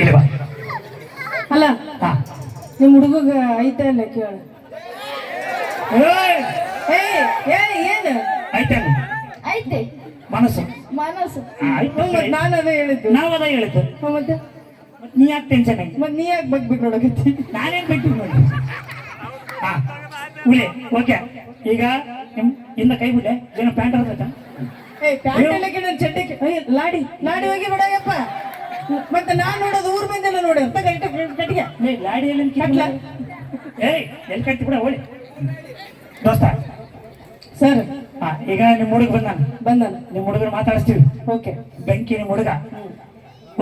ಇಲ್ಲಿ ಬಾ. ಅಲ್ಲ ಹಾ. ನಿಮ್ ಹುಡುಗ ಐತೆ ಅಲ್ಲ ಕೇಳ. ಏನು? ಐತೇನು ಐತೆ. ಮನಸ್ಸು. ಮನಸ್ಸು. ಐತೆ. ನಾನು ಅದೇ ಹೇಳಿದ್ದು. ನಾವು ಅದ ಹೇಳಿದ್ದು ಮತ್ತೆ? ನೀ ಯಾಕೆ ಟೆನ್ಷನ್ ಆಗಿ? ಮತ್ತೆ ನೀ ಯಾಕೆ ಬಗ್ಬೇಕು ನೋಡಕತ್ತಿ? ನಾನೇನ್ ಬಿಟ್ಟು ನೋಡಿ. ಹಾ. ಉಳಿ ಓಕೆ. ಈಗ ನಿಮ್ ಇಂದ ಕೈ ಬಿಟ್ಟೆ ಏನೋ ಪ್ಯಾಂಟ್ ಹರ್ದೈತಾ ಏ ಪ್ಯಾಂಟ್ ಎಲ್ಲ ಲಾಡಿ ಲಾಡಿ ಹೋಗಿ ಬಿಡಯ್ಯಪ್ಪ ಮತ್ತೆ ನಾನ್ ನೋಡೋದು ಊರ್ ಮಂದಿಲ್ಲ ನೋಡಿ. ಅಂತ ಗಂಟೆ ಏ ಲಾಡಿಯಲ್ಲಿ ಕಟ್ಲ ಏಯ್ ಎಲ್ಲಿ ಕಟ್ಟಿ ಬಿಡ ಹೋಳಿ ದೋಸ್ತ. ಸರ್. ಹಾ ಈಗ ನಿಮ್ ಹುಡುಗ ಬಂದ ಬಂದಾನ. ನಿಮ್ ಹುಡುಗರು ಮಾತಾಡಿಸ್ತೀವಿ. ಓಕೆ. ಬೆಂಕಿ ನಿಮ್ ಹುಡುಗ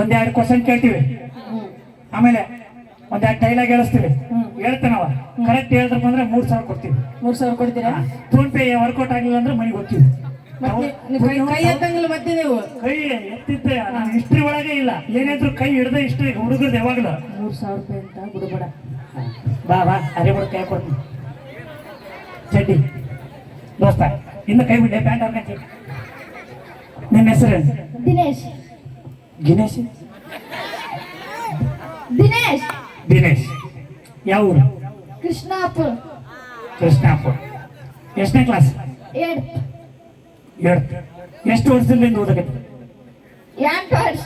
ಒಂದೆರಡು ಕ್ವಶನ್ ಕೇಳ್ತೀವಿ. ಆಮೇಲೆ ಒಂದೆರಡು ಡೈಲಾಗ್ ಹೇಳಿಸ್ತೀವಿ. ಹೇಳ್ತಾನವ. ಕರೆಕ್ಟ್ ಹೇಳಿದ್ರಪ್ಪ ಅಂದ್ರೆ ಮೂರ್ ಸಾವಿರ ಕೊಡ್ತೀವಿ. ಮೂರ್ ಸಾವಿರ ಕೊಡ್ತೀರಾ? ಫೋನ್ ಪೇ ವರ್ಕೌಟ್ ಆಗಿಲ್ಲ ಅಂದ್ರೆ ಮನೆಗೆ ಹೋಗ್ತೀವಿ. ಮತ್ತೆ ನೀವು ಕೈ ಕೈ ಎತ್ತಂಗಿಲ್ಲ ಮತ್ತೆ ನೀವು ಕೈ ಎತ್ತಿದ್ದೆ ನಾನು ಹಿಸ್ಟ್ರಿ ಒಳಗೆ ಇಲ್ಲ. ಏನಾದ್ರು ಕೈ ಹಿಡ್ದೆ ಹಿಸ್ಟ್ರಿ ಹುಡುಗರ್ದು ಯಾವಾಗಲೂ. ಮೂರ್ ಸಾವಿರ ರೂಪಾಯಿ ಅಂತ ಬಿಡಬೇಡ. ಬಾ ಬಾ ಅರೆ ಬಿಡ ಕೈ ಕೊಡ್ತೀನಿ. ಚಡ್ಡಿ ದೋಸ್ತ ಇನ್ನು ಕೈ ಬಿಡ್ಲೆ ಪ್ಯಾಂಟ್ ಹಾಕಿ ನಿನ್ನ ಹೆಸರು ದಿನೇಶ್. ಗಿನೇಶ್ ದಿನೇಶ್. ದಿನೇಶ್. ಯಾವ ಊರು? ಕೃಷ್ಣಾಪುರ್. ಕೃಷ್ಣಾಪುರ. ಎಷ್ಟನೇ ಕ್ಲಾಸ್ ಏಳ್ತ್ ಎಷ್ಟು ವರ್ಷದಿಂದ ಓದಕತ್ತಿ ಎಂಟು ವರ್ಷ.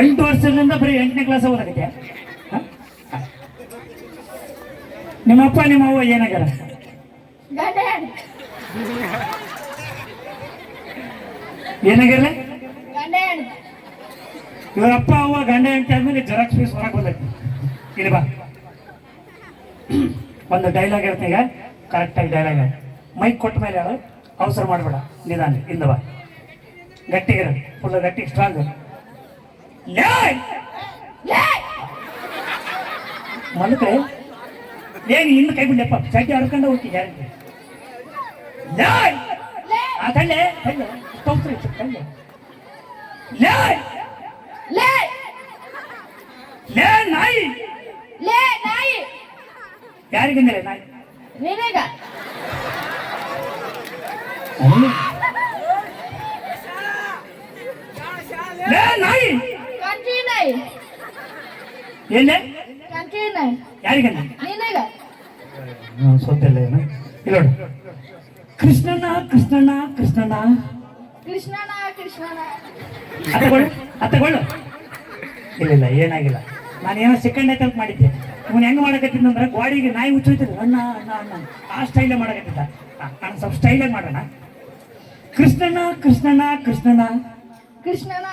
ಎಂಟು ವರ್ಷದಿಂದ ಬರೀ ಎಂಟನೇ ಕ್ಲಾಸ್ ಓದಕತ್ತೆ ನಿಮ್ಮಪ್ಪ ನಿಮ್ಮ ಅವ್ವ ಏನಾಗ್ಯಾರ? ಏನಾಗ್ಯಾರ ಇವ್ರ ಅಪ್ಪ ಅವ್ವ ಗಂಡ ಅಂತ ಆದ್ಮೇಲೆ ಜೆರಾಕ್ಸ್ ಪೀಸ್ ಹೊರಗೆ ಬಂದೈತಿ ಇಲ್ಲಿ ಬಾ. ಒಂದು ಡೈಲಾಗ್ ಇರ್ತೀಗ ಕರೆಕ್ಟಾಗಿ ಡೈಲಾಗ್ ಮೈಕ್ ಕೊಟ್ಟ ಮೇಲೆ ಹೇಳು. ಅವಸರ ಮಾಡಬೇಡ ನಿಧಾನ ಇಂದ ಬಾ ಗಟ್ಟಿಗಿರ ಫುಲ್ ಗಟ್ಟಿ ಸ್ಟ್ರಾಂಗ್ ಮಲ್ಕ್ರೆ ಏನು ಇನ್ನು ಕೈ ಬಿಡ್ಲಪ್ಪ ಚಡ್ಡಿ ಹಡ್ಕೊಂಡು ಹೋಗ್ತಿ ಗ್ಯಾರಂಟಿ ಆ ಕಳ್ಳೆ ಕಳ್ಳೆ ತೋರ್ಸ್ರಿ ಕಳ್ಳೆ ಲೇ ಲೇ ಲೇ ನಾಯಿ ಲೇ ನಾಯಿ ಯಾರಿಗಂದ್ರೆ ನಾಯಿ ನಿನಗ ಲೇ ನಾಯಿ! ಕಂಟ್ರಿ ನಾಯಿ ಏನೇ ನಾಯಿ ನಿನಗ. ಸೊತ್ತಿಲ್ಲ ಏನು? ಇಲ್ಲ ನೋಡು. ಕೃಷ್ಣಣ್ಣ ಕೃಷ್ಣಣ್ಣ ಕೃಷ್ಣಣ್ಣ. ಕೃಷ್ಣನ ಕೃಷ್ಣನ ಅತ್ತಗೊಳ್ಳು ಅತ್ತಗೊಳ್ಳು ಇಲ್ಲ ಇಲ್ಲ ಏನಾಗಿಲ್ಲ. ನಾನು ಏನೋ ಸೆಕೆಂಡ್ ಐತೆ ಮಾಡಿದ್ದೆ. ಇವನು ಹೆಂಗ್ ಮಾಡಕತ್ತಿದ್ದ ಅಂದ್ರೆ ಗಾಡಿಗೆ ನಾಯಿ ಹುಚ್ಚೋಯ್ತದೆ ಅಣ್ಣ ಅಣ್ಣ ಅಣ್ಣ. ಆ ಸ್ಟೈಲೇ ಮಾಡಕತ್ತಿದ್ದ. ನಾನು ಸ್ವಲ್ಪ ಸ್ಟೈಲೇ ಮಾಡೋಣ. ಕೃಷ್ಣಣ್ಣ ಕೃಷ್ಣಣ್ಣ ಕೃಷ್ಣನ. ಕೃಷ್ಣನ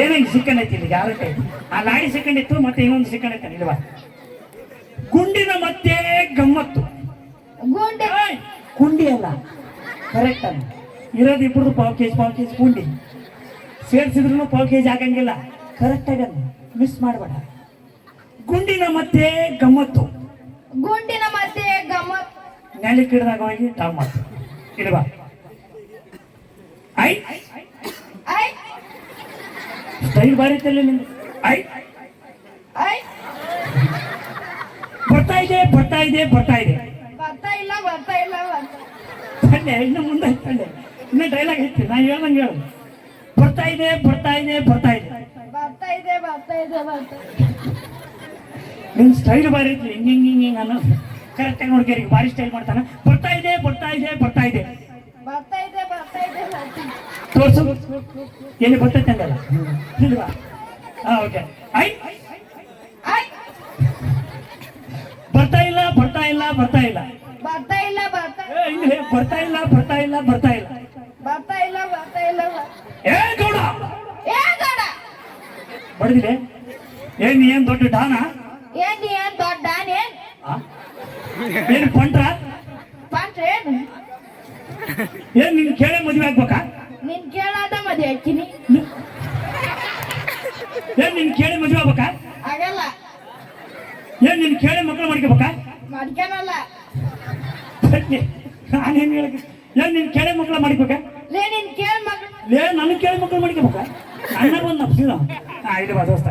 ಏನೇನು ಸಿಕ್ಕಂಡ್ ಐತಿ ಇಲ್ಲಿ ಗ್ಯಾರಂಟಿ ಆ ಲಾಡಿ ಸೆಕೆಂಡ್ ಇತ್ತು ಮತ್ತೆ ಇನ್ನೊಂದು ಸೆಕೆಂಡ್ ಐತೆ ಇಲ್ವಾ ಗುಂಡಿನ ಮತ್ತೆ ಗಮ್ಮತ್ತು. ಗುಂಡಿ. ಕುಂಡಿ ಅಲ್ಲ. ಕರೆಕ್ಟ್ ಅಲ್ಲ. ಇರೋದು ಇಬ್ಬರದು ಪಾವ್ ಕೆಜಿ ಪಾವ್ ಕೆಜಿ ಕುಂಡಿ ಸೇರ್ಸಿದ್ರು ಪಾವ್ ಕೆಜಿ ಆಗಂಗಿಲ್ಲ. ಕರೆಕ್ಟ್ ಆಗಲ್ಲ. ಮಿಸ್ ಮಾಡಬೇಡ. ಗುಂಡಿನ ಮತ್ತೆ ಗಮ್ಮತ್ತು. ಗುಂಡಿನ ಮತ್ತೆ ಗಮ್ಮತ್ತು ನೆಲೆ ಕಿಡ್ದಾಗ ಹೋಗಿ ಟಾಪ್ ಮಾಡ್ತು ಇಲ್ವಾ? ಐ. ಐ. ಸ್ಟೈಲ್ ಬಾರಿ ಐತಲ್ಲ ನಿಂದು. ಐ. ಐ. ಬರ್ತಾ ಇದೆ ಬರ್ತಾ ಇದೆ ಬರ್ತಾ ಇದೆ. ಬರ್ತಾ ಇಲ್ಲ ಬರ್ತಾ ಇಲ್ಲ ತಂದೆ ಇನ್ನು ಮುಂದೆ ತಂದೆ ಇನ್ನು ಡೈಲಾಗ್ ಐತಿ ನಾ ಹೇಳ್ದಂಗೆ ಹೇಳು. ಬರ್ತಾ ಇದೆ ಬರ್ತಾ ಇದೆ ಬರ್ತಾ ಇದೆ. ಬರ್ತಾ ಇದೆ ಬರ್ತಾ ಇದೆ ಬರ್ತಾ ನಿನ್ ಸ್ಟೈಲ್ ಬಾರಿ ಐತಿ ಹಿಂಗ್ ಹಿಂಗ್ ಹಿಂಗ್ ಹಿಂಗ್ ಅನ್ನೋ ಕರೆಕ್ಟಾಗಿ ನೋಡ್ಕೇರಿ ಭಾರಿ ಸ್ಟೈಲ್ ಮಾಡ್ತಾನೆ. ಬರ್ತಾ ಇದೆ ಬರ್ತಾ ಇದೆ ಬರ್ತಾ ಇದೆ. ತೋರ್ಸು. ಎಲ್ಲಿ ಬರ್ತೈತೆ ಅಂದಲ್ಲ ಇಲ್ವಾ? ಹಾ ಓಕೆ ಐ ಬರ್ತಾ ಇಲ್ಲ ಬರ್ತಾ ಇಲ್ಲ ಬರ್ತಾ ಇಲ್ಲ. ಬರ್ತಾ ಇಲ್ಲ ಬರ್ತಾ ಇಲ್ಲ ಬರ್ತಾ ಇಲ್ಲ ಬರ್ತಾ ಇಲ್ಲ ಬರ್ತಾ ಇಲ್ಲ? ಬರ್ತಾ ಇಲ್ಲ ಏ ಗೌಡ! ಏ ಗೌಡ! ಬಡ್ದಿಲೆ ಏನ್ ಏನ್ ದೊಡ್ಡ ಡಾನ? ಏನ್ ಏನ್ ದೊಡ್ಡ ಏನ್? ಏನ್ ಪಂಟ್ರ? ಪಂಟ್ರ ಏನು? ಏನ್ ನಿನ್ ಕೇಳೇ ಮದ್ವೆ ಆಗ್ಬೇಕಾ? ನಿನ್ ಕೇಳಾದ ಮದ್ವೆ ಹಾಕಿನಿ ಏನ್ ನಿನ್ ಕೇಳಿ ಮದ್ವೆ ಆಗ್ಬೇಕಾ? ಆಗಲ್ಲ. ಏನ್ ನಿನ್ ಕೇಳಿ ಮಕ್ಕಳು ಮಾಡ್ಕೋಬೇಕಾ? ಮಾಡ್ಕೊಳಲ್ಲ ನಾನೇನ್ ಹೇಳಕ್ ಏನ್ ನಿನ್ ಕೇಳಿ ಮಕ್ಕಳು ಮಾಡ್ಕೋಬೇಕಾ? ಲೇ ನಿನ್ ಕೇಳ್ ಲೇ ನನ್ನ ಕೇಳಿ ಮಕ್ಕಳು ಮಾಡ್ಕೋಬೇಕಾ? ಅಣ್ಣ ಬಂದ್ ನಪ್ಸಿದ ಹಾ ಇದು ದೋಸ್ತ.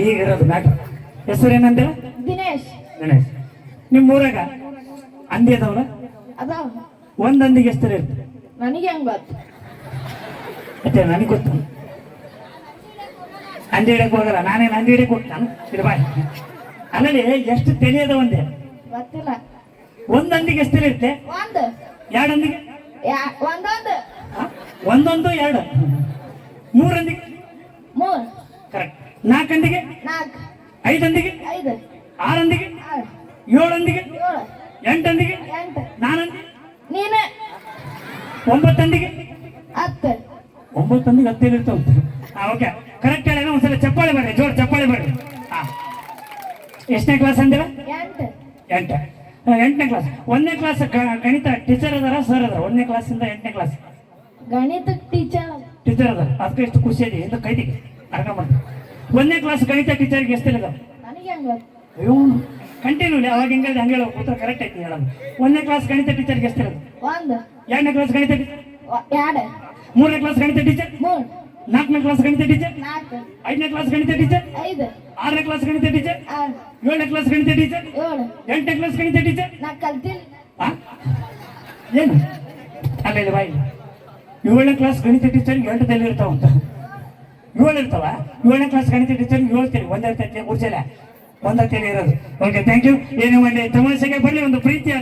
ಈಗ ಇರೋದು ಮ್ಯಾಟ್ರ್. ಹೆಸರು ಏನಂದೆ? ದಿನೇಶ್. ದಿನೇಶ್. ನಿಮ್ಮ ಊರಾಗ? ಅಂದಿ ಅದಾವಲ್ಲ? ಅದಾವ ಒಂದೊಂದಿಗೆ ಎಷ್ಟು ಇರ್ತದೆ? ನನಗೆ ಹೆಂಗ್ ಮತ್ತೆ ನನಗೆ ಗೊತ್ತು. ಅಂದಿ ಹಿಡಕ್ ಹೋಗಲ್ಲ ನಾನೇನು ಅಂದಿ ಹಿಡಕ್ ಹೋಗ್ತಾನ. ಇದು ಬಾಯ್. ಅಲ್ಲಲ್ಲಿ ಎಷ್ಟು ತಿಳಿಯದ ಒಂದೇ? ಗೊತ್ತಿಲ್ಲ. ಒಂದಂದಿಗೆ ಎಷ್ಟು ತಲೆ ಇರುತ್ತೆ ಒಂದು. ಎರಡು ಅಂದಿಗೆ ಯಾ ಒಂದೊಂದು? ಒಂದೊಂದು ಎರಡು? ಮೂರು ಅಂದಿಗೆ ಮೂರ್. ಕರೆಕ್ಟ್ ನಾಲ್ಕಂದಿಗೆ? ನಾಲ್ಕು. ಐದು. ಅಂದಿಗೆ ಐದು ಆರು. ಏಳಂದಿಗೆ? ಏಳು. ಎಂಟು ಅಂದಿಗೆ ಎಂಟು ನಾನಂದಿ ನೀನು ಒಂಬತ್ತು ತಂದಿಗೆ ಹತ್ತು. ಒಂಬತ್ತು ತಂದಿಗೆ ಹತ್ತೇಳು ಇರ್ತಾವ. ಹಾ ಓಕೆ ಕರೆಕ್ಟ್ ಹೇಳ ಒಂದ್ಸಲ ಚಪ್ಪಾಳೆ ಬರ್ರಿ ಜೋರ್ ಚಪ್ಪಾಳೆ ಬರ್ರಿ. ಹಾ. ಎಷ್ಟನೇ ಕ್ಲಾಸ್ ಅಂದಿರ? ಎಂಟು. ಎಂಟ. ಎಂಟನೇ ಕ್ಲಾಸ್ ಒಂದನೇ ಕ್ಲಾಸ್ ಗಣಿತ ಟೀಚರ್ ಅದಾರ ಸರ್ ಅದಾರ? ಒಂದನೇ ಕ್ಲಾಸಿಂದ ಎಂಟನೇ ಕ್ಲಾಸ್ ಗಣಿತ ಟೀಚರ್ ಟೀಚರ್ ಅದಾರ. ಅದಕ್ಕೆ ಎಷ್ಟು ಖುಷಿ ಇದೆ ಎಂದು ಕೈದಿಗೆ ಅರ್ಥ ಮಾಡಿ ಒಂದನೇ ಕ್ಲಾಸ್ ಗಣಿತ ಟೀಚರ್ಗೆ ಎಷ್ಟು ಇಲ್ಲ ನನಗೆ ಹೆಂಗ್ ಗೊತ್ತು? ಅಯ್ಯೋ. ಕಂಟಿನ್ಯೂ ಅವಾಗ ಹೆಂಗ ಹಂಗೆ ಹೇಳೋ ಕೂತ್ರ ಕರೆಕ್ಟ್ ಐತಿ ಹೇಳೋದು. ಒಂದನೇ ಕ್ಲಾಸ್ ಗಣಿತ ಟೀಚರ್ಗೆ ಎಷ್ಟು ಇರೋದು ಒಂದು. ಎರಡನೇ ಕ್ಲಾಸ್ ಗಣಿತ ಎರಡು ಮೂರನೇ ಕ್ಲಾಸ್ ಗಣಿತ ಟೀಚರ್ ಮೂರು. ನಾಲ್ಕನೇ ಕ್ಲಾಸ್ ಗಣಿತ ಟೀಚರ್ ನಾಲ್ಕು. ಐದನೇ ಕ್ಲಾಸ್ ಗಣಿತ ಟೀಚರ್ ಐದು. ಆರನೇ ಕ್ಲಾಸ್ ಗಣಿತ ಟೀಚರ್ ಆರು. ಏಳನೇ ಕ್ಲಾಸ್ ಗಣಿತ ಟೀಚರ್ ಏಳು. ಎಂಟನೇ ಕ್ಲಾಸ್ ಗಣಿತ ಟೀಚರ್ ನಾ ಕಲ್ತಿಲ್ಲ? ಏನು? ಅಲ್ಲ ಇಲ್ಲ ಬಾಯಿ ಏಳನೇ ಕ್ಲಾಸ್ ಗಣಿತ ಟೀಚರ್ ಎಂಟದಲ್ಲಿ ಇರ್ತಾವ ಅಂತ. ಏಳು ಇರ್ತಾವ? ಏಳನೇ ಕ್ಲಾಸ್ ಗಣಿತ ಟೀಚರ್ ಹೇಳ್ತೀನಿ ಒಂದೇ ಸಲ ಒಂದೇ ತೇಲಿ. ಇರೋದು. ಓಕೆ ಥ್ಯಾಂಕ್ ಯು ಏನು ಮಾಡಿ ತಮಾಷೆಗೆ ಬರಲಿ ಒಂದು ಪ್ರೀತಿಯ